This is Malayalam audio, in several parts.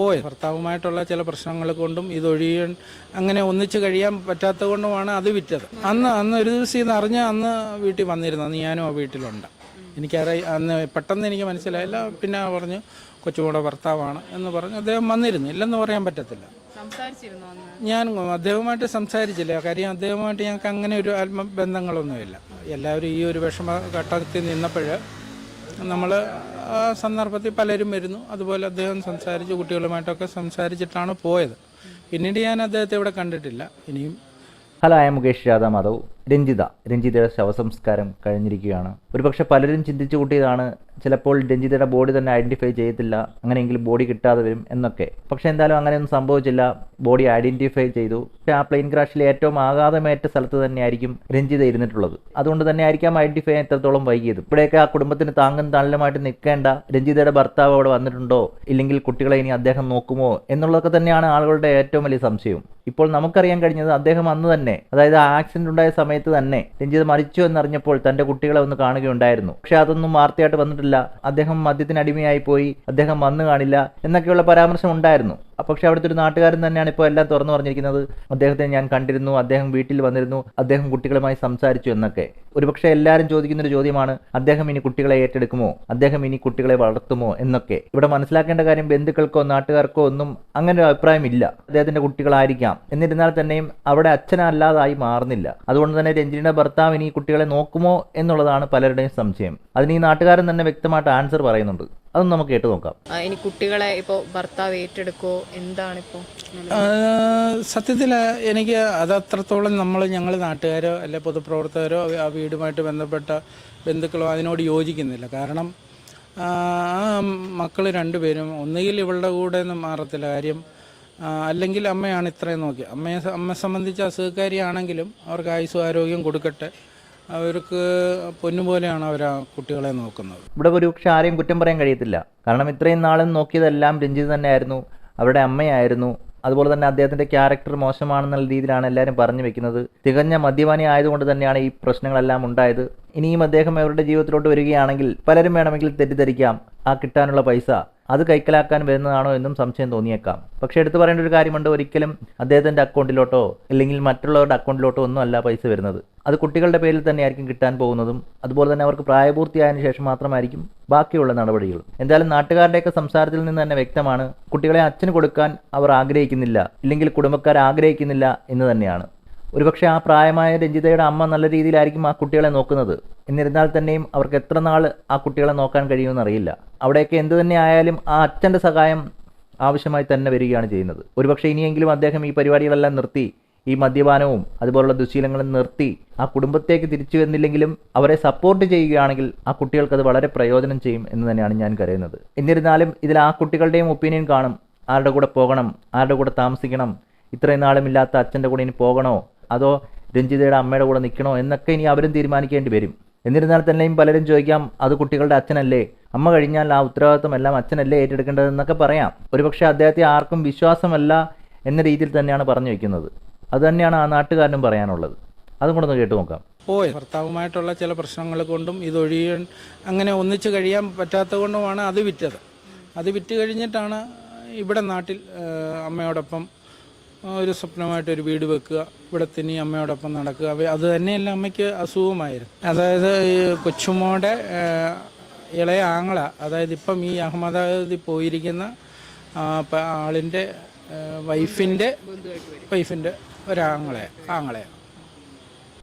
പോയത്. ഭർത്താവുമായിട്ടുള്ള ചില പ്രശ്നങ്ങൾ കൊണ്ടും ഇതൊഴിയാൻ അങ്ങനെ ഒന്നിച്ച് കഴിയാൻ പറ്റാത്തത് കൊണ്ടുമാണ് അത് വിറ്റത്. അന്ന് അന്ന് ഒരു ദിവസം ഇത് അറിഞ്ഞ അന്ന് വീട്ടിൽ വന്നിരുന്നു. അന്ന് ഞാനും ആ വീട്ടിലുണ്ട്. എനിക്കറിയ അന്ന് പെട്ടെന്ന് എനിക്ക് മനസ്സിലായില്ല പിന്നെ പറഞ്ഞു കൊച്ചുമോടെ ഭർത്താവാണ് എന്ന് പറഞ്ഞു. അദ്ദേഹം വന്നിരുന്നു. ഇല്ലെന്ന് പറയാൻ പറ്റത്തില്ല. ഞാൻ അദ്ദേഹവുമായിട്ട് സംസാരിച്ചില്ല. കാര്യം അദ്ദേഹവുമായിട്ട് ഞങ്ങൾക്ക് അങ്ങനെ ഒരു ആത്മബന്ധങ്ങളൊന്നുമില്ല. എല്ലാവരും ഈ ഒരു വിഷമ ഘട്ടത്തിൽ നിന്നപ്പോൾ നമ്മൾ സന്ദർഭത്തിൽ പലരും വരുന്നു. അതുപോലെ അദ്ദേഹം സംസാരിച്ച് കുട്ടികളുമായിട്ടൊക്കെ സംസാരിച്ചിട്ടാണ് പോയത്. പിന്നീട് ഞാൻ അദ്ദേഹത്തെ ഇവിടെ കണ്ടിട്ടില്ല. ഇനിയും ഹലോ ഐ മുകേഷ് രാധാ മാധവ് രഞ്ജിത. രഞ്ജിതയുടെ ശവസംസ്കാരം കഴിഞ്ഞിരിക്കുകയാണ്. ഒരുപക്ഷെ പലരും ചിന്തിച്ചു കൂട്ടിയതാണ് ചിലപ്പോൾ രഞ്ജിതയുടെ ബോഡി തന്നെ ഐഡന്റിഫൈ ചെയ്യത്തില്ല അങ്ങനെയെങ്കിൽ ബോഡി കിട്ടാതെ വരും എന്നൊക്കെ. പക്ഷെ എന്തായാലും അങ്ങനെയൊന്നും സംഭവിച്ചില്ല. ബോഡി ഐഡന്റിഫൈ ചെയ്തു. പക്ഷേ ആ പ്ലെയിൻ ക്രാഷിൽ ഏറ്റവും ആഘാതമേറ്റ സ്ഥലത്ത് തന്നെയായിരിക്കും രഞ്ജിത ഇരുന്നിട്ടുള്ളത്. അതുകൊണ്ട് തന്നെ ആയിരിക്കാം ഐഡന്റിഫൈ എത്രത്തോളം വൈകിയത്. ഇവിടെയൊക്കെ ആ കുടുംബത്തിന് താങ്ങും തണലുമായിട്ട് നിൽക്കേണ്ട രഞ്ജിതയുടെ ഭർത്താവ് അവിടെ വന്നിട്ടുണ്ടോ? ഇല്ലെങ്കിൽ കുട്ടികളെ ഇനി അദ്ദേഹം നോക്കുമോ? എന്നുള്ളതൊക്കെ തന്നെയാണ് ആളുകളുടെ ഏറ്റവും വലിയ സംശയം. ഇപ്പോൾ നമുക്കറിയാൻ കഴിഞ്ഞത് അദ്ദേഹം അന്ന് തന്നെ അതായത് ആ ആക്സിഡന്റ് ഉണ്ടായ സമയത്ത് തന്നെ രഞ്ജിത് മരിച്ചു എന്നറിഞ്ഞപ്പോൾ തന്റെ കുട്ടികളെ ഒന്ന് കാണുകയുണ്ടായിരുന്നു. പക്ഷെ അതൊന്നും വാർത്തയായിട്ട് വന്നിട്ടില്ല. അദ്ദേഹം മദ്യത്തിന് അടിമയായി പോയി. അദ്ദേഹം വന്നു കാണില്ല എന്നൊക്കെയുള്ള പരാമർശം ഉണ്ടായിരുന്നു. പക്ഷെ അവിടുത്തെ ഒരു നാട്ടുകാരൻ തന്നെയാണ് ഇപ്പോൾ എല്ലാം തുറന്നു പറഞ്ഞിരിക്കുന്നത്. അദ്ദേഹത്തെ ഞാൻ കണ്ടിരുന്നു അദ്ദേഹം വീട്ടിൽ വന്നിരുന്നു അദ്ദേഹം കുട്ടികളുമായി സംസാരിച്ചു എന്നൊക്കെ. ഒരുപക്ഷെ എല്ലാവരും ചോദിക്കുന്ന ഒരു ചോദ്യമാണ് അദ്ദേഹം ഇനി കുട്ടികളെ ഏറ്റെടുക്കുമോ? അദ്ദേഹം ഇനി കുട്ടികളെ വളർത്തുമോ എന്നൊക്കെ. ഇവിടെ മനസ്സിലാക്കേണ്ട കാര്യം ബന്ധുക്കൾക്കോ നാട്ടുകാർക്കോ ഒന്നും അങ്ങനെ ഒരു അഭിപ്രായമില്ല അദ്ദേഹത്തിന്റെ കുട്ടികളായിരിക്കാം. എന്നിരുന്നാൽ തന്നെയും അവിടെ അച്ഛനല്ലാതായി മാറുന്നില്ല. അതുകൊണ്ട് തന്നെ രഞ്ജിനിയുടെ ഭർത്താവ് ഇനി കുട്ടികളെ നോക്കുമോ എന്നുള്ളതാണ് പലരുടെയും സംശയം. അതിന് ഈ നാട്ടുകാരൻ തന്നെ വ്യക്തമായിട്ട് ആൻസർ പറയുന്നുണ്ട്. അതൊന്നും നമുക്ക് കേട്ട് നോക്കാം. ഇനി കുട്ടികളെ ഇപ്പോൾ ഭർത്താവ് ഏറ്റെടുക്കോ എന്താണിപ്പോൾ സത്യത്തിൽ എനിക്ക് അത് അത്രത്തോളം നമ്മൾ ഞങ്ങൾ നാട്ടുകാരോ അല്ലെ പൊതുപ്രവർത്തകരോ ആ വീടുമായിട്ട് ബന്ധപ്പെട്ട ബന്ധുക്കളോ അതിനോട് യോജിക്കുന്നില്ല. കാരണം ആ മക്കൾ രണ്ടുപേരും ഒന്നുകിൽ ഇവളുടെ കൂടെ ഒന്നും മാറത്തില്ല കാര്യം അല്ലെങ്കിൽ അമ്മയാണ് ഇത്രയും നോക്കി അമ്മയെ അമ്മയെ സംബന്ധിച്ച് അസുഖക്കാരിയാണെങ്കിലും അവർക്ക് ആയുസ്സും ആരോഗ്യം കൊടുക്കട്ടെ. അവർക്ക് പൊന്നുപോലെയാണ് അവർ ആ കുട്ടികളെ നോക്കുന്നത്. ഇവിടെ ഒരു പക്ഷെ ആരെയും കുറ്റം പറയാൻ കഴിയത്തില്ല. കാരണം ഇത്രയും നാളും നോക്കിയതെല്ലാം രഞ്ജിത് തന്നെയായിരുന്നു അവരുടെ അമ്മയായിരുന്നു. അതുപോലെ തന്നെ അദ്ദേഹത്തിന്റെ ക്യാരക്ടർ മോശമാണെന്നുള്ള രീതിയിലാണ് എല്ലാവരും പറഞ്ഞു വെക്കുന്നത്. തികഞ്ഞ മദ്യപാനി ആയതുകൊണ്ട് തന്നെയാണ് ഈ പ്രശ്നങ്ങളെല്ലാം ഉണ്ടായത്. ഇനിയും അദ്ദേഹം അവരുടെ ജീവിതത്തിലോട്ട് വരികയാണെങ്കിൽ പലരും വേണമെങ്കിൽ തെറ്റിദ്ധരിക്കാം. ആ കിട്ടാനുള്ള പൈസ അത് കൈക്കലാക്കാൻ വരുന്നതാണോ എന്നും സംശയം തോന്നിയേക്കാം. പക്ഷേ എടുത്തു പറയേണ്ട ഒരു കാര്യമുണ്ട്. ഒരിക്കലും അദ്ദേഹത്തിന്റെ അക്കൗണ്ടിലോട്ടോ അല്ലെങ്കിൽ മറ്റുള്ളവരുടെ അക്കൗണ്ടിലോട്ടോ ഒന്നും അല്ല പൈസ വരുന്നത്. അത് കുട്ടികളുടെ പേരിൽ തന്നെ ആയിരിക്കും കിട്ടാൻ പോകുന്നതും അതുപോലെ തന്നെ അവർക്ക് പ്രായപൂർത്തിയായതിനു ശേഷം മാത്രമായിരിക്കും ബാക്കിയുള്ള നടപടികൾ എന്തായാലും നാട്ടുകാരുടെയൊക്കെ സംസാരത്തിൽ നിന്ന് തന്നെ വ്യക്തമാണ് കുട്ടികളെ അച്ഛന് കൊടുക്കാൻ അവർ ആഗ്രഹിക്കുന്നില്ല ഇല്ലെങ്കിൽ കുടുംബക്കാർ ആഗ്രഹിക്കുന്നില്ല എന്ന് തന്നെയാണ്. ഒരുപക്ഷെ ആ പ്രായമായ രഞ്ജിതയുടെ അമ്മ നല്ല രീതിയിലായിരിക്കും ആ കുട്ടികളെ നോക്കുന്നത്. എന്നിരുന്നാൽ തന്നെയും അവർക്ക് എത്ര നാൾ ആ കുട്ടികളെ നോക്കാൻ കഴിയുമെന്ന് അറിയില്ല. അവിടെയൊക്കെ എന്തു തന്നെ ആയാലും ആ അച്ഛന്റെ സഹായം ആവശ്യമായി തന്നെ വരികയാണ് ചെയ്യുന്നത്. ഒരുപക്ഷെ ഇനിയെങ്കിലും അദ്ദേഹം ഈ പരിപാടികളെല്ലാം നിർത്തി ഈ മദ്യപാനവും അതുപോലുള്ള ദുശീലങ്ങളും നിർത്തി ആ കുടുംബത്തേക്ക് തിരിച്ചു വന്നില്ലെങ്കിലും അവരെ സപ്പോർട്ട് ചെയ്യുകയാണെങ്കിൽ ആ കുട്ടികൾക്ക് അത് വളരെ പ്രയോജനം ചെയ്യും എന്ന് തന്നെയാണ് ഞാൻ കരുതുന്നത്. എന്നിരുന്നാലും ഇതിൽ ആ കുട്ടികളുടെയും ഒപ്പീനിയൻ കാണും. ആരുടെ കൂടെ പോകണം ആരുടെ കൂടെ താമസിക്കണം ഇത്രയും നാളും ഇല്ലാത്ത അച്ഛന്റെ കൂടെ ഇനി പോകണോ അതോ രഞ്ജിതയുടെ അമ്മയുടെ കൂടെ നിൽക്കണോ എന്നൊക്കെ ഇനി അവരും തീരുമാനിക്കേണ്ടി വരും. എന്നിരുന്നാൽ തന്നെയും പലരും ചോദിക്കാം അത് കുട്ടികളുടെ അച്ഛനല്ലേ? അമ്മ കഴിഞ്ഞാൽ ആ ഉത്തരവാദിത്വം എല്ലാം അച്ഛനല്ലേ ഏറ്റെടുക്കേണ്ടതെന്നൊക്കെ പറയാം. ഒരുപക്ഷെ അദ്ദേഹത്തെ ആർക്കും വിശ്വാസമല്ല എന്ന രീതിയിൽ തന്നെയാണ് പറഞ്ഞു വയ്ക്കുന്നത് അത് തന്നെയാണ് ആ നാട്ടുകാരനും പറയാനുള്ളത്. അതും കൂടെ ഒന്ന് കേട്ടു നോക്കാം. ഓ ഭർത്താവുമായിട്ടുള്ള ചില പ്രശ്നങ്ങൾ കൊണ്ടും ഇതൊഴിയാൻ അങ്ങനെ ഒന്നിച്ച് കഴിയാൻ പറ്റാത്ത കൊണ്ടുമാണ് അത് വിറ്റത്. അത് വിറ്റ് കഴിഞ്ഞിട്ടാണ് ഇവിടെ നാട്ടിൽ അമ്മയോടൊപ്പം ഒരു സ്വപ്നമായിട്ട് ഒരു വീട് വെക്കുക. ഇവിടെ തന്നെ അമ്മയോടൊപ്പം നടക്കുക. അത് തന്നെയല്ല അമ്മയ്ക്ക് അസുഖമായിരുന്നു. അതായത് ഈ കൊച്ചുമോടെ ഇളയ ആങ്ങള അതായത് ഇപ്പം ഈ അഹമ്മദാബാദിൽ പോയിരിക്കുന്ന ആളിന്റെ വൈഫിന്റെ വൈഫിന്റെ ഒരാങ്ങളെ ആങ്ങളെ.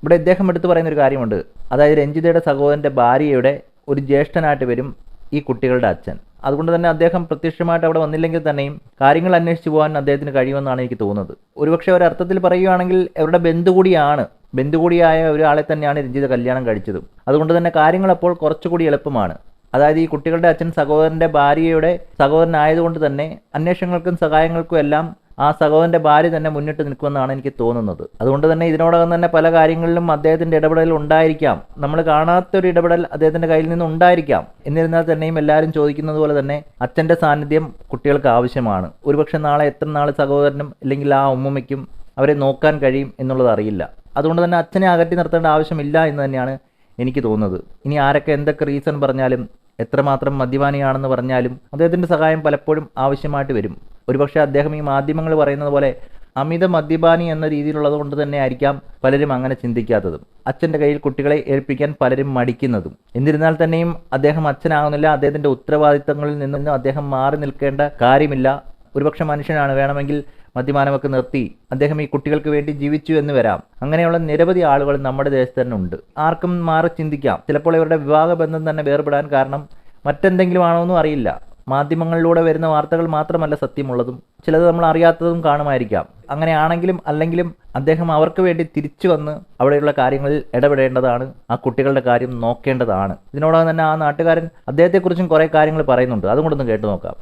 ഇവിടെ ഇദ്ദേഹം എടുത്തു പറയുന്ന ഒരു കാര്യമുണ്ട്. അതായത് രഞ്ജിതയുടെ സഹോദരന്റെ ഭാര്യയുടെ ഒരു ജ്യേഷ്ഠനായിട്ട് വരും ഈ കുട്ടികളുടെ അച്ഛൻ. അതുകൊണ്ട് തന്നെ അദ്ദേഹം പ്രത്യക്ഷമായിട്ട് അവിടെ വന്നില്ലെങ്കിൽ തന്നെയും കാര്യങ്ങൾ അന്വേഷിച്ചു പോകാൻ അദ്ദേഹത്തിന് കഴിയുമെന്നാണ് എനിക്ക് തോന്നുന്നത്. ഒരുപക്ഷെ ഒരർത്ഥത്തിൽ പറയുകയാണെങ്കിൽ അവരുടെ ബന്ധു കൂടിയാണ് ബന്ധു കൂടിയായ ഒരാളെ തന്നെയാണ് രഞ്ജിത കല്യാണം കഴിച്ചതും. അതുകൊണ്ട് തന്നെ കാര്യങ്ങൾ അപ്പോൾ കുറച്ചുകൂടി എളുപ്പമാണ്. അതായത് ഈ കുട്ടികളുടെ അച്ഛൻ സഹോദരന്റെ ഭാര്യയുടെ സഹോദരനായതുകൊണ്ട് തന്നെ അന്വേഷണങ്ങൾക്കും സഹായങ്ങൾക്കും എല്ലാം ആ സഹോദരന്റെ ഭാര്യ തന്നെ മുന്നിട്ട് നിൽക്കുമെന്നാണ് എനിക്ക് തോന്നുന്നത്. അതുകൊണ്ട് തന്നെ ഇതിനോടകം തന്നെ പല കാര്യങ്ങളിലും അദ്ദേഹത്തിന്റെ ഇടപെടൽ ഉണ്ടായിരിക്കാം. നമ്മൾ കാണാത്തൊരു ഇടപെടൽ അദ്ദേഹത്തിന്റെ കയ്യിൽ നിന്ന് ഉണ്ടായിരിക്കാം. എന്നിരുന്നാൽ തന്നെയും എല്ലാവരും ചോദിക്കുന്നത് പോലെ തന്നെ അച്ഛന്റെ സാന്നിധ്യം കുട്ടികൾക്ക് ആവശ്യമാണ്. ഒരുപക്ഷെ നാളെ എത്ര നാൾ സഹോദരനും അല്ലെങ്കിൽ ആ ഉമ്മയ്ക്കും അവരെ നോക്കാൻ കഴിയും എന്നുള്ളത് അറിയില്ല. അതുകൊണ്ട് തന്നെ അച്ഛനെ അകറ്റി നിർത്തേണ്ട ആവശ്യമില്ല എന്ന് തന്നെയാണ് എനിക്ക് തോന്നുന്നത്. ഇനി ആരൊക്കെ എന്തൊക്കെ റീസൺ പറഞ്ഞാലും എത്രമാത്രം മദ്യപാനിയാണെന്ന് പറഞ്ഞാലും അദ്ദേഹത്തിന്റെ സഹായം പലപ്പോഴും ആവശ്യമായിട്ട് വരും. ഒരുപക്ഷെ അദ്ദേഹം ഈ മാധ്യമങ്ങൾ പറയുന്നത് പോലെ അമിത മദ്യപാനി എന്ന രീതിയിലുള്ളത് കൊണ്ട് തന്നെ ആയിരിക്കാം പലരും അങ്ങനെ ചിന്തിക്കാത്തതും. അച്ഛന്റെ കയ്യിൽ കുട്ടികളെ ഏൽപ്പിക്കാൻ പലരും മടിക്കുന്നതും. എന്നിരുന്നാൽ തന്നെയും അദ്ദേഹം അച്ഛനാകുന്നില്ല അദ്ദേഹത്തിന്റെ ഉത്തരവാദിത്തങ്ങളിൽ നിന്നും അദ്ദേഹം മാറി നിൽക്കേണ്ട കാര്യമില്ല. ഒരുപക്ഷെ മനുഷ്യനാണ് വേണമെങ്കിൽ മദ്യപാനമൊക്കെ നിർത്തി അദ്ദേഹം ഈ കുട്ടികൾക്ക് വേണ്ടി ജീവിച്ചു എന്ന് വരാം. അങ്ങനെയുള്ള നിരവധി ആളുകൾ നമ്മുടെ ദേശത്ത് തന്നെ ഉണ്ട്. ആർക്കും മാറി ചിന്തിക്കാം. ചിലപ്പോൾ ഇവരുടെ വിവാഹ ബന്ധം തന്നെ വേർപെടാൻ കാരണം മറ്റെന്തെങ്കിലും ആണോ എന്നും അറിയില്ല. മാധ്യമങ്ങളിലൂടെ വരുന്ന വാർത്തകൾ മാത്രമല്ല സത്യമുള്ളതും ചിലത് നമ്മൾ അറിയാത്തതും കാണുമായിരിക്കാം. അങ്ങനെയാണെങ്കിലും അല്ലെങ്കിലും അദ്ദേഹം അവർക്ക് വേണ്ടി തിരിച്ചു വന്ന് അവിടെയുള്ള കാര്യങ്ങളിൽ ഇടപെടേണ്ടതാണ് ആ കുട്ടികളുടെ കാര്യം നോക്കേണ്ടതാണ്. ഇതിനോടകം തന്നെ ആ നാട്ടുകാരൻ അദ്ദേഹത്തെക്കുറിച്ചും കുറേ കാര്യങ്ങൾ പറയുന്നുണ്ട്. അതുകൊണ്ടൊന്ന് കേട്ടു നോക്കാം.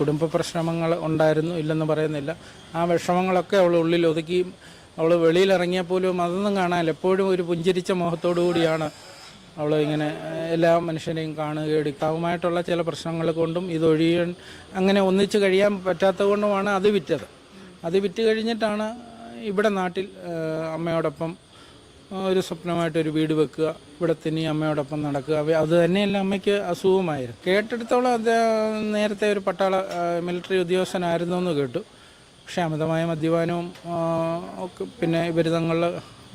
കുടുംബ പ്രശ്നങ്ങൾ ഉണ്ടായിരുന്നു ഇല്ലെന്ന് പറയുന്നില്ല. ആ വിഷമങ്ങളൊക്കെ അവൾ ഉള്ളിൽ ഒതുക്കി അവൾ വെളിയിലിറങ്ങിയാൽ പോലും അതൊന്നും കാണാൻ എപ്പോഴും ഒരു പുഞ്ചിരിച്ച മുഖത്തോടു കൂടിയാണ് അവൾ ഇങ്ങനെ എല്ലാ മനുഷ്യനെയും കാണുകയും എടുക്കാവുമായിട്ടുള്ള ചില പ്രശ്നങ്ങൾ കൊണ്ടും ഇതൊഴിയാൻ അങ്ങനെ ഒന്നിച്ച് കഴിയാൻ പറ്റാത്തത് കൊണ്ടുമാണ് അത് വിറ്റത്. അത് വിറ്റ് കഴിഞ്ഞിട്ടാണ് ഇവിടെ നാട്ടിൽ അമ്മയോടൊപ്പം ഒരു സ്വപ്നമായിട്ടൊരു വീട് വെക്കുക. ഇവിടെ തന്നെ അമ്മയോടൊപ്പം നടക്കുക. അത് തന്നെയല്ല അമ്മയ്ക്ക് അസുഖമായിരുന്നു കേട്ടെടുത്തോളം അദ്ദേഹം നേരത്തെ ഒരു പട്ടാള മിലിറ്ററി ഉദ്യോഗസ്ഥനായിരുന്നു എന്ന് കേട്ടു. പക്ഷേ അമിതമായ മദ്യപാനവും ഒക്കെ പിന്നെ ബിരുദങ്ങളിൽ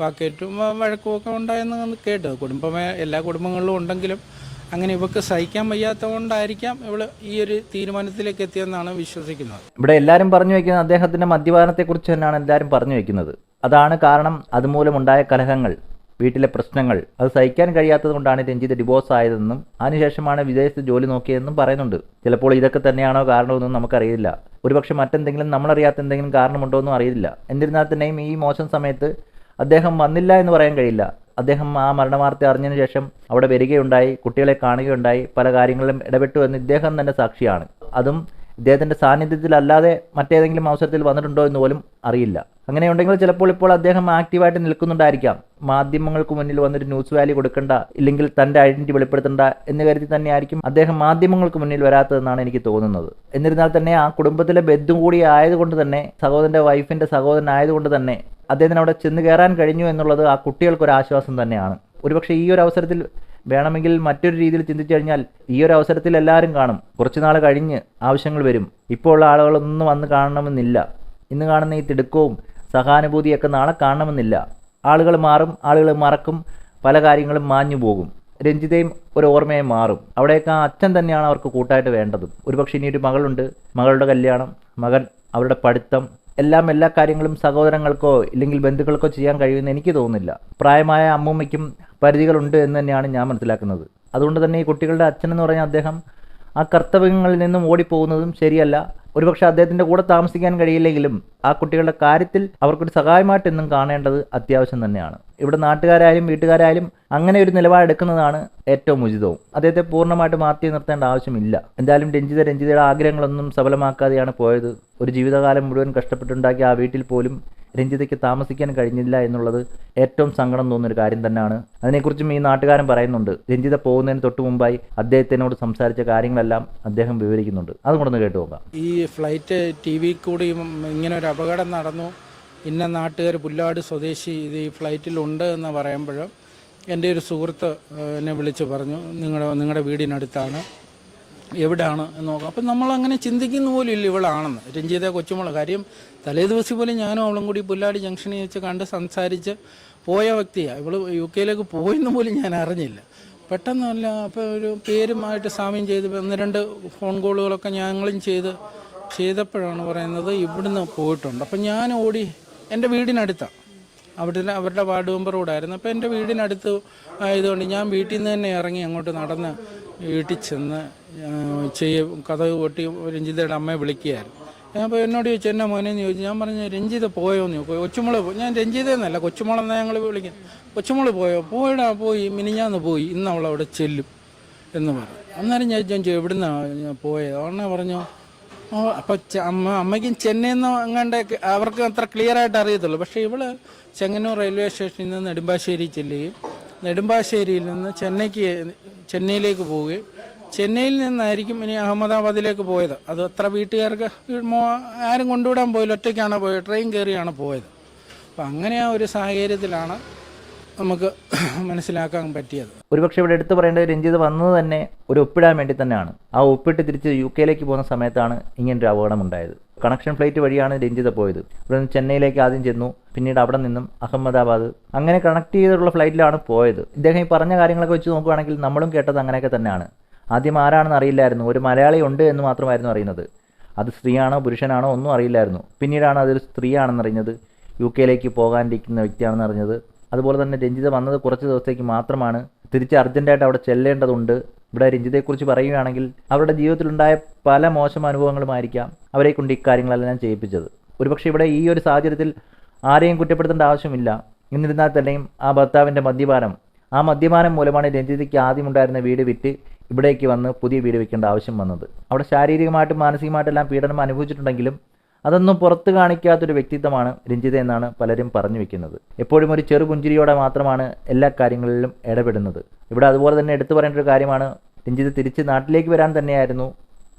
വാക്കേറ്റും വഴക്കുമൊക്കെ വഴക്കും ഉണ്ടായെന്ന് കേട്ടു. കുടുംബമേ എല്ലാ കുടുംബങ്ങളിലും ഉണ്ടെങ്കിലും അങ്ങനെ ഇവക്ക് സഹിക്കാൻ വയ്യാത്തത് കൊണ്ടായിരിക്കാം ഇവൾ ഈ ഒരു തീരുമാനത്തിലേക്ക് എത്തിയെന്നാണ് വിശ്വസിക്കുന്നത്. ഇവിടെ എല്ലാവരും പറഞ്ഞു വയ്ക്കുന്നത് മദ്യപാനത്തെ മദ്യപാനത്തെക്കുറിച്ച് തന്നെയാണ് എല്ലാവരും പറഞ്ഞു വയ്ക്കുന്നത് അതാണ് കാരണം അതുമൂലമുണ്ടായ കലഹങ്ങൾ വീട്ടിലെ പ്രശ്നങ്ങൾ. അത് സഹിക്കാൻ കഴിയാത്തത് കൊണ്ടാണ് രഞ്ജിത്ത് ഡിവോഴ്സ് ആയതെന്നും അതിനുശേഷമാണ് വിദേശത്ത് ജോലി നോക്കിയതെന്നും പറയുന്നുണ്ട്. ചിലപ്പോൾ ഇതൊക്കെ തന്നെയാണോ കാരണമെന്നും നമുക്കറിയില്ല. ഒരുപക്ഷെ മറ്റെന്തെങ്കിലും നമ്മളറിയാത്ത എന്തെങ്കിലും കാരണമുണ്ടോ എന്നും അറിയില്ല. എന്നിരുന്നാൽ തന്നെയും ഈ മോശം സമയത്ത് അദ്ദേഹം വന്നില്ല എന്ന് പറയാൻ കഴിയില്ല. അദ്ദേഹം ആ മരണവാർത്ത അറിഞ്ഞതിന് ശേഷം അവിടെ വരികയുണ്ടായി കുട്ടികളെ കാണുകയുണ്ടായി പല കാര്യങ്ങളിലും ഇടപെട്ടു എന്ന് ഇദ്ദേഹം തന്നെ സാക്ഷിയാണ്. അതും ഇദ്ദേഹത്തിന്റെ സാന്നിധ്യത്തിലല്ലാതെ മറ്റേതെങ്കിലും അവസരത്തിൽ വന്നിട്ടുണ്ടോ എന്ന് പോലും അറിയില്ല. അങ്ങനെയുണ്ടെങ്കിൽ ചിലപ്പോൾ ഇപ്പോൾ അദ്ദേഹം ആക്റ്റീവായിട്ട് നിൽക്കുന്നുണ്ടായിരിക്കാം. മാധ്യമങ്ങൾക്ക് മുന്നിൽ വന്നൊരു ന്യൂസ് വാല്യൂ കൊടുക്കണ്ട ഇല്ലെങ്കിൽ തന്റെ ഐഡന്റിറ്റി വെളിപ്പെടുത്തേണ്ട എന്ന് കരുതി തന്നെയായിരിക്കും അദ്ദേഹം മാധ്യമങ്ങൾക്ക് മുന്നിൽ വരാത്തതെന്നാണ് എനിക്ക് തോന്നുന്നത്. എന്നിരുന്നാൽ തന്നെ ആ കുടുംബത്തിലെ ബന്ധു കൂടി ആയതുകൊണ്ട് തന്നെ സഹോദരന്റെ വൈഫിന്റെ സഹോദരൻ ആയതുകൊണ്ട് തന്നെ അദ്ദേഹത്തിന് അവിടെ ചെന്ന് കയറാൻ കഴിഞ്ഞു എന്നുള്ളത് ആ കുട്ടികൾക്കൊരു ആശ്വാസം തന്നെയാണ്. ഒരുപക്ഷെ ഈ ഒരു അവസരത്തിൽ വേണമെങ്കിൽ മറ്റൊരു രീതിയിൽ ചിന്തിച്ചു കഴിഞ്ഞാൽ ഈ ഒരു അവസരത്തിൽ എല്ലാവരും കാണും. കുറച്ച് നാൾ കഴിഞ്ഞ് ആവശ്യങ്ങൾ വരും. ഇപ്പോൾ ഉള്ള ആളുകളൊന്നും വന്ന് കാണണമെന്നില്ല. ഇന്ന് കാണുന്ന ഈ തിടുക്കവും സഹാനുഭൂതിയൊക്കെ നാളെ കാണണമെന്നില്ല. ആളുകൾ മാറും ആളുകൾ മറക്കും പല കാര്യങ്ങളും മാഞ്ഞു പോകും. രഞ്ജിതയും ഒരു ഓർമ്മയായി മാറും. അവിടെയൊക്കെ ആ അച്ഛൻ തന്നെയാണ് അവർക്ക് കൂട്ടായിട്ട് വേണ്ടതും. ഒരുപക്ഷെ ഇനിയൊരു മകളുണ്ട്. മകളുടെ കല്യാണം മകൻ അവരുടെ പഠിത്തം എല്ലാം എല്ലാ കാര്യങ്ങളും സഹോദരങ്ങൾക്കോ ഇല്ലെങ്കിൽ ബന്ധുക്കൾക്കോ ചെയ്യാൻ കഴിയുമെന്ന് എനിക്ക് തോന്നുന്നില്ല. പ്രായമായ അമ്മൂമ്മയ്ക്കും പരിധികളുണ്ട് എന്ന് തന്നെയാണ് ഞാൻ മനസ്സിലാക്കുന്നത്. അതുകൊണ്ട് തന്നെ ഈ കുട്ടികളുടെ അച്ഛൻ എന്ന് പറഞ്ഞ അദ്ദേഹം ആ കർത്തവ്യങ്ങളിൽ നിന്നും ഓടിപ്പോകുന്നതും ശരിയല്ല. ഒരുപക്ഷെ അദ്ദേഹത്തിന്റെ കൂടെ താമസിക്കാൻ കഴിയില്ലെങ്കിലും ആ കുട്ടികളുടെ കാര്യത്തിൽ അവർക്കൊരു സഹായമായിട്ട് എന്നും കാണേണ്ടത് അത്യാവശ്യം തന്നെയാണ്. ഇവിടെ നാട്ടുകാരായാലും വീട്ടുകാരായാലും അങ്ങനെ ഒരു നിലപാടെടുക്കുന്നതാണ് ഏറ്റവും ഉചിതവും. അദ്ദേഹത്തെ പൂർണമായിട്ട് മാറ്റി നിർത്തേണ്ട ആവശ്യമില്ല. എന്തായാലും രഞ്ജിത രഞ്ജിതയുടെ ആഗ്രഹങ്ങളൊന്നും സഫലമാക്കാതെയാണ് പോയത്. ഒരു ജീവിതകാലം മുഴുവൻ കഷ്ടപ്പെട്ടുണ്ടാക്കിയ ആ വീട്ടിൽ പോലും രഞ്ജിതയ്ക്ക് താമസിക്കാൻ കഴിഞ്ഞില്ല എന്നുള്ളത് ഏറ്റവും സങ്കടം തോന്നുന്ന ഒരു കാര്യം തന്നെയാണ്. അതിനെക്കുറിച്ചും ഈ നാട്ടുകാരൻ പറയുന്നുണ്ട്. രഞ്ജിത പോകുന്നതിന് തൊട്ട് മുമ്പായി അദ്ദേഹത്തിനോട് സംസാരിച്ച കാര്യങ്ങളെല്ലാം അദ്ദേഹം വിവരിക്കുന്നുണ്ട്. അതുകൊണ്ടൊന്ന് കേട്ടു നോക്കാം. ഈ ഫ്ലൈറ്റ് ടി വി കൂടി ഇങ്ങനെ ഒരു അപകടം നടന്നു. ഇന്ന നാട്ടുകാർ പുല്ലാട് സ്വദേശി ഇത് ഈ ഫ്ലൈറ്റിലുണ്ട് എന്ന് പറയുമ്പോഴും എന്റെ ഒരു സുഹൃത്ത് എന്നെ വിളിച്ച് പറഞ്ഞു. നിങ്ങളുടെ നിങ്ങളുടെ വീടിനടുത്താണ്. എവിടെയാണ് എന്ന് നോക്കാം. അപ്പം നമ്മൾ അങ്ങനെ ചിന്തിക്കുന്ന പോലും ഇല്ല ഇവളാണെന്ന്. രഞ്ജിത കൊച്ചുമോൾ കാര്യം തലേ ദിവസം പോലും ഞാനും അവളും കൂടി പുല്ലാടി ജംഗ്ഷനിൽ വെച്ച് കണ്ട് സംസാരിച്ച് പോയ വ്യക്തിയാണ് ഇവൾ യു കെയിലേക്ക് പോയെന്ന് പോലും ഞാൻ അറിഞ്ഞില്ല. പെട്ടെന്നല്ല അപ്പോൾ ഒരു പേരുമായിട്ട് സാമ്യം ചെയ്ത് ഒന്ന് രണ്ട് ഫോൺ കോളുകളൊക്കെ ഞങ്ങളും ചെയ്ത് ചെയ്തപ്പോഴാണ് പറയുന്നത് ഇവിടുന്ന് പോയിട്ടുണ്ട്. അപ്പം ഞാൻ ഓടി എന്റെ വീടിനടുത്താണ് അവിടെ അവരുടെ വാർഡ് മെമ്പർ കൂടായിരുന്നു അപ്പോൾ എന്റെ വീടിനടുത്ത് ആയതുകൊണ്ട് ഞാൻ വീട്ടിൽ നിന്ന് തന്നെ ഇറങ്ങി അങ്ങോട്ട് നടന്ന് വീട്ടിൽ ചെന്ന് ചെയ്യ കഥ കൊട്ടി രഞ്ജിതയുടെ അമ്മയെ വിളിക്കുകയായിരുന്നു. അപ്പോൾ എന്നോട് ചോദിച്ചു എന്നാ മോനെന്ന് ചോദിച്ചു. ഞാൻ പറഞ്ഞു രഞ്ജിത പോയോന്ന് ചോദിച്ചു. കൊച്ചുമോൾ പോയി ഞാൻ രഞ്ജിതെന്നല്ല എന്നല്ല കൊച്ചുമോളെന്നാ ഞങ്ങൾ വിളിക്കുന്നത്? കൊച്ചുമോൾ പോയോ? പോയിടാ പോയി. മിനിഞ്ഞാന്ന് പോയി. ഇന്ന് അവൾ അവിടെ ചെല്ലും എന്ന് പറഞ്ഞു. അന്നേരം ഞാൻ ചോദിച്ചു എവിടുന്നാണ് പോയത് ഉടനെ പറഞ്ഞു അപ്പോൾ അമ്മ അമ്മയ്ക്കും ചെന്നൈന്ന് അങ്ങാണ്ട് അവർക്ക് അത്ര ക്ലിയർ ആയിട്ട് അറിയത്തുള്ളൂ. പക്ഷേ ഇവൾ ചെങ്ങന്നൂർ റെയിൽവേ സ്റ്റേഷനിൽ നിന്ന് നെടുമ്പാശ്ശേരി ചെല്ലുകയും നെടുമ്പാശ്ശേരിയിൽ നിന്ന് ചെന്നൈക്ക് ചെന്നൈയിലേക്ക് പോവുകയും ചെന്നൈയിൽ നിന്നായിരിക്കും ഇനി അഹമ്മദാബാദിലേക്ക് പോയത്. അത് അത്ര വീട്ടുകാർക്ക് ആരും കൊണ്ടുവിടാൻ പോയില്ല. ഒറ്റയ്ക്കാണ് പോയത്. ട്രെയിൻ കയറിയാണ് പോയത്. അപ്പം അങ്ങനെ ആ ഒരു സാഹചര്യത്തിലാണ് നമുക്ക് മനസ്സിലാക്കാൻ പറ്റിയത്. ഒരുപക്ഷെ ഇവിടെ എടുത്തു പറയേണ്ടത് രഞ്ജിത് വന്നത് തന്നെ ഒരു ഒപ്പിടാൻ വേണ്ടി തന്നെയാണ്. ആ ഒപ്പിട്ട് തിരിച്ച് യു കെയിലേക്ക് പോകുന്ന സമയത്താണ് ഇങ്ങനൊരു അപകടം ഉണ്ടായത്. കണക്ഷൻ ഫ്ലൈറ്റ് വഴിയാണ് രഞ്ജിത പോയത്. ഇവിടെ നിന്ന് ചെന്നൈയിലേക്ക് ആദ്യം ചെന്നു. പിന്നീട് അവിടെ നിന്നും അഹമ്മദാബാദ്. അങ്ങനെ കണക്ട് ചെയ്തിട്ടുള്ള ഫ്ലൈറ്റിലാണ് പോയത്. ഇദ്ദേഹം ഈ പറഞ്ഞ കാര്യങ്ങളൊക്കെ വെച്ച് നോക്കുകയാണെങ്കിൽ നമ്മളും കേട്ടത് അങ്ങനെയൊക്കെ തന്നെയാണ്. ആദ്യം ആരാണെന്ന് അറിയില്ലായിരുന്നു. ഒരു മലയാളി ഉണ്ട് എന്ന് മാത്രമായിരുന്നു അറിയുന്നത്. അത് സ്ത്രീയാണോ പുരുഷനാണോ ഒന്നും അറിയില്ലായിരുന്നു. പിന്നീടാണ് അതൊരു സ്ത്രീയാണെന്ന് അറിഞ്ഞത്. യു കെയിലേക്ക് പോകാനിരിക്കുന്ന വ്യക്തിയാണെന്ന് അറിഞ്ഞത്. അതുപോലെ തന്നെ രഞ്ജിത വന്നത് കുറച്ച് ദിവസത്തേക്ക് മാത്രമാണ്. തിരിച്ച് അർജന്റായിട്ട് അവിടെ ചെല്ലേണ്ടതുണ്ട്. ഇവിടെ രഞ്ജിതയെക്കുറിച്ച് പറയുകയാണെങ്കിൽ അവരുടെ ജീവിതത്തിലുണ്ടായ പല മോശം അനുഭവങ്ങളുമായിരിക്കാം അവരെ കൊണ്ട് ഇക്കാര്യങ്ങളെല്ലാം ചെയ്യിപ്പിച്ചത്. ഒരുപക്ഷെ ഇവിടെ ഈ ഒരു സാഹചര്യത്തിൽ ആരെയും കുറ്റപ്പെടുത്തേണ്ട ആവശ്യമില്ല. എന്നിരുന്നാൽ തന്നെയും ആ ഭർത്താവിന്റെ മദ്യപാനം ആ മദ്യപാനം മൂലമാണ് രഞ്ജിതയ്ക്ക് ആദ്യമുണ്ടായിരുന്ന വീട് വിറ്റ് ഇവിടേക്ക് വന്ന് പുതിയ വീട് വെക്കേണ്ട ആവശ്യം വന്നത്. അവിടെ ശാരീരികമായിട്ടും മാനസികമായിട്ടെല്ലാം പീഡനം അനുഭവിച്ചിട്ടുണ്ടെങ്കിലും അതൊന്നും പുറത്ത് കാണിക്കാത്തൊരു വ്യക്തിത്വമാണ് രഞ്ജിത എന്നാണ് പലരും പറഞ്ഞു വെക്കുന്നത്. എപ്പോഴും ഒരു ചെറു പുഞ്ചിരിയോടെ മാത്രമാണ് എല്ലാ കാര്യങ്ങളിലും ഇടപെടുന്നത്. ഇവിടെ അതുപോലെ തന്നെ എടുത്തു പറയേണ്ട ഒരു കാര്യമാണ് രഞ്ജിത തിരിച്ച് നാട്ടിലേക്ക് വരാൻ തന്നെയായിരുന്നു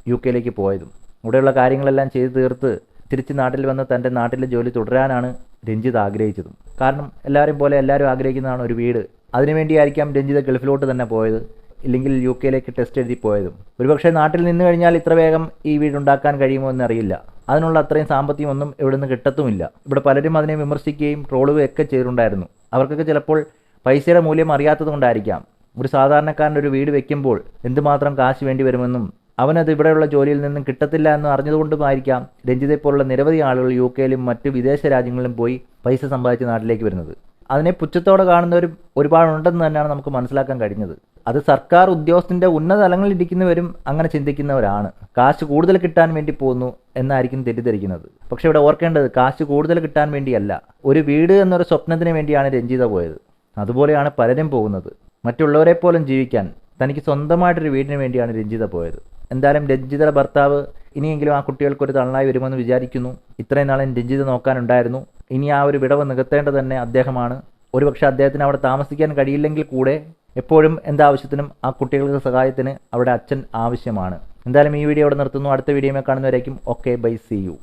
യു കെയിലേക്ക് പോയതും. ഇവിടെയുള്ള കാര്യങ്ങളെല്ലാം ചെയ്തു തീർത്ത് തിരിച്ച് നാട്ടിൽ വന്ന് തന്റെ നാട്ടിലെ ജോലി തുടരാനാണ് രഞ്ജിത് ആഗ്രഹിച്ചതും. കാരണം എല്ലാവരും പോലെ എല്ലാവരും ആഗ്രഹിക്കുന്നതാണ് ഒരു വീട്. അതിനുവേണ്ടിയായിരിക്കാം രഞ്ജിത ഗൾഫിലോട്ട് തന്നെ പോയത്. ഇല്ലെങ്കിൽ യു കെയിലേക്ക് ടെസ്റ്റ് എഴുതി പോയതും. ഒരുപക്ഷെ നാട്ടിൽ നിന്ന് കഴിഞ്ഞാൽ ഇത്ര വേഗം ഈ വീടുണ്ടാക്കാൻ കഴിയുമോ എന്നറിയില്ല. അതിനുള്ള അത്രയും സാമ്പത്തികമൊന്നും ഇവിടെ നിന്ന് കിട്ടത്തുമില്ല. ഇവിടെ പലരും അതിനെ വിമർശിക്കുകയും ട്രോളുകയും ഒക്കെ ചെയ്തിട്ടുണ്ടായിരുന്നു. അവർക്കൊക്കെ ചിലപ്പോൾ പൈസയുടെ മൂല്യം അറിയാത്തത് കൊണ്ടായിരിക്കാം. ഒരു സാധാരണക്കാരന്റെ ഒരു വീട് വെക്കുമ്പോൾ എന്തുമാത്രം കാശ് വേണ്ടി വരുമെന്നും അവനത് ഇവിടെയുള്ള ജോലിയിൽ നിന്നും കിട്ടത്തില്ല എന്ന് അറിഞ്ഞതുകൊണ്ടുമായിരിക്കാം രഞ്ജിത്തെ പോലുള്ള നിരവധി ആളുകൾ യു കെയിലും മറ്റ് വിദേശ രാജ്യങ്ങളിലും പോയി പൈസ സമ്പാദിച്ച് നാട്ടിലേക്ക് വരുന്നത്. അതിനെ പുച്ഛത്തോടെ കാണുന്നവരും ഒരുപാടുണ്ടെന്ന് തന്നെയാണ് നമുക്ക് മനസ്സിലാക്കാൻ കഴിഞ്ഞത്. അത് സർക്കാർ ഉദ്യോഗസ്ഥന്റെ ഉന്നത തലങ്ങളിൽ ഇരിക്കുന്നവരും അങ്ങനെ ചിന്തിക്കുന്നവരാണ്. കാശ് കൂടുതൽ കിട്ടാൻ വേണ്ടി പോകുന്നു എന്നായിരിക്കും തെറ്റിദ്ധരിക്കുന്നത്. പക്ഷേ ഇവിടെ ഓർക്കേണ്ടത് കാശ് കൂടുതൽ കിട്ടാൻ വേണ്ടിയല്ല ഒരു വീട് എന്നൊരു സ്വപ്നത്തിന് വേണ്ടിയാണ് രഞ്ജിത പോയത്. അതുപോലെയാണ് പലരും പോകുന്നത്. മറ്റുള്ളവരെ പോലും ജീവിക്കാൻ തനിക്ക് സ്വന്തമായിട്ടൊരു വീടിന് വേണ്ടിയാണ് രഞ്ജിത പോയത്. എന്തായാലും രഞ്ജിതയുടെ ഭർത്താവ് ഇനിയെങ്കിലും ആ കുട്ടികൾക്കൊരു തള്ളായി വരുമെന്ന് വിചാരിക്കുന്നു. ഇത്രയും നാളും രഞ്ജിത നോക്കാനുണ്ടായിരുന്നു. ഇനി ആ ഒരു വിടവ് നികത്തേണ്ടത് തന്നെ അദ്ദേഹമാണ്. ഒരുപക്ഷെ അദ്ദേഹത്തിന് അവിടെ താമസിക്കാൻ കഴിയില്ലെങ്കിൽ കൂടെ എപ്പോഴും എന്താവശ്യത്തിനും ആ കുട്ടികളുടെ സഹായത്തിന് അവിടെ അച്ഛൻ ആവശ്യമാണ്. എന്തായാലും ഈ വീഡിയോ ഇവിടെ നിർത്തുന്നു. അടുത്ത വീഡിയോയിൽ കാണുന്നവരേക്കും. Okay bye see you.